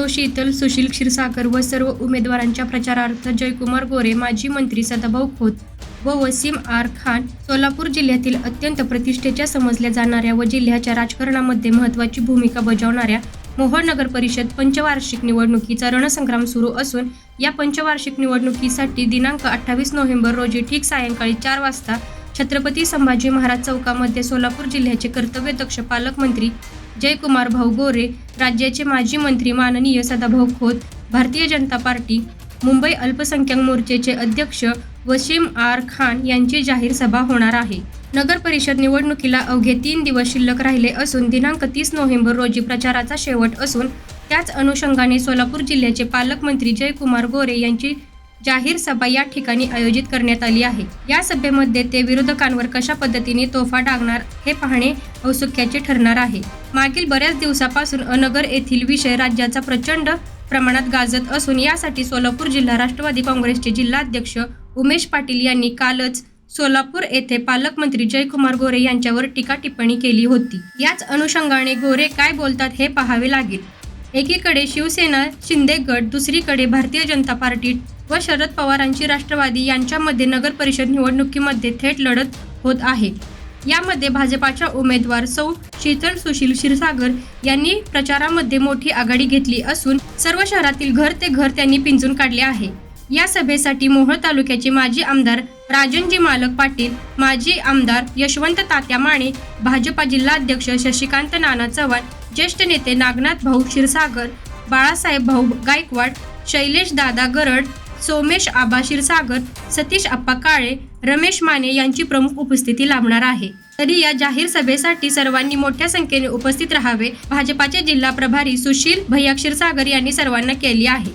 सौ शीतल सुशील क्षीरसागर व सर्व उमेदवारांच्या प्रचारार्थ जयकुमार गोरे माजी मंत्री सदाभाऊ खोत व वसीम आर खान सोलापूर जिल्ह्यातील अत्यंत प्रतिष्ठेच्या समजल्या जाणाऱ्या व जिल्ह्याच्या राजकारणामध्ये महत्त्वाची भूमिका बजावणाऱ्या मोहोळ नगर परिषद पंचवार्षिक निवडणुकीचा रणसंग्राम सुरू असून या पंचवार्षिक निवडणुकीसाठी दिनांक अठ्ठावीस नोव्हेंबर रोजी ठीक सायंकाळी चार वाजता छत्रपती संभाजी महाराज चौकामध्ये सोलापूर जिल्ह्याचे कर्तव्यदक्ष पालकमंत्री जयकुमार भाऊ गोरे राज्याचे माजी मंत्री माननीय सदाभाऊ खोत भारतीय जनता पार्टी मुंबई अल्पसंख्याक मोर्चेचे अध्यक्ष वसीम आर खान यांची जाहीर सभा होणार आहे. नगर परिषद निवडणुकीला अवघे तीन दिवस शिल्लक राहिले असून दिनांक तीस नोव्हेंबर रोजी प्रचाराचा शेवट असून त्याच अनुषंगाने सोलापूर जिल्ह्याचे पालकमंत्री जयकुमार गोरे यांची जाहीर सभा या ठिकाणी आयोजित करण्यात आली आहे. या सभेमध्ये ते विरोधकांवर कशा पद्धतीने तोफा डागणार हे पाहणे औत्सुक्याचे ठरणार आहे. मागील बऱ्याच दिवसापासून अनगर येथील विषय राज्याचा प्रचंड प्रमाणात गाजत असून यासाठी सोलापूर जिल्हा राष्ट्रवादी काँग्रेसचे जिल्हाध्यक्ष उमेश पाटील यांनी कालच सोलापूर येथे पालकमंत्री जयकुमार गोरे यांच्यावर टीका टिप्पणी केली होती. याच अनुषंगाने गोरे काय बोलतात हे पाहावे लागेल. एकीकडे शिवसेना शिंदे गट दुसरीकडे भारतीय जनता पार्टी व शरद पवारांची राष्ट्रवादी यांच्यामध्ये नगर परिषद निवडणुकीमध्ये थेट लढत होत आहे. यामध्ये भाजपाच्या उमेदवार सौ. शीतल सुशील क्षीरसागर यांनी प्रचारामध्ये मोठी आघाडी घेतली असून सर्व शहरातील घर ते घर त्यांनी पिंजून काढले आहे. या सभेसाठी मोहोळ तालुक्याचे माजी आमदार राजनजी मालक पाटील माजी आमदार यशवंत तात्या माने भाजपा जिल्हाध्यक्ष शशिकांत नाना चव्हाण ज्येष्ठ नेते नागनाथ भाऊ क्षीरसागर बाळासाहेब भाऊ गायकवाड शैलेश दादा गरड सोमेश आबा क्षीरसागर सतीश आप्पा काळे रमेश माने यांची प्रमुख उपस्थिती लाभणार आहे. तरी या जाहीर सभेसाठी सर्वांनी मोठ्या संख्येने उपस्थित राहावे भाजपाचे जिल्हा प्रभारी सुशील भैया क्षीरसागर यांनी सर्वांना केली आहे.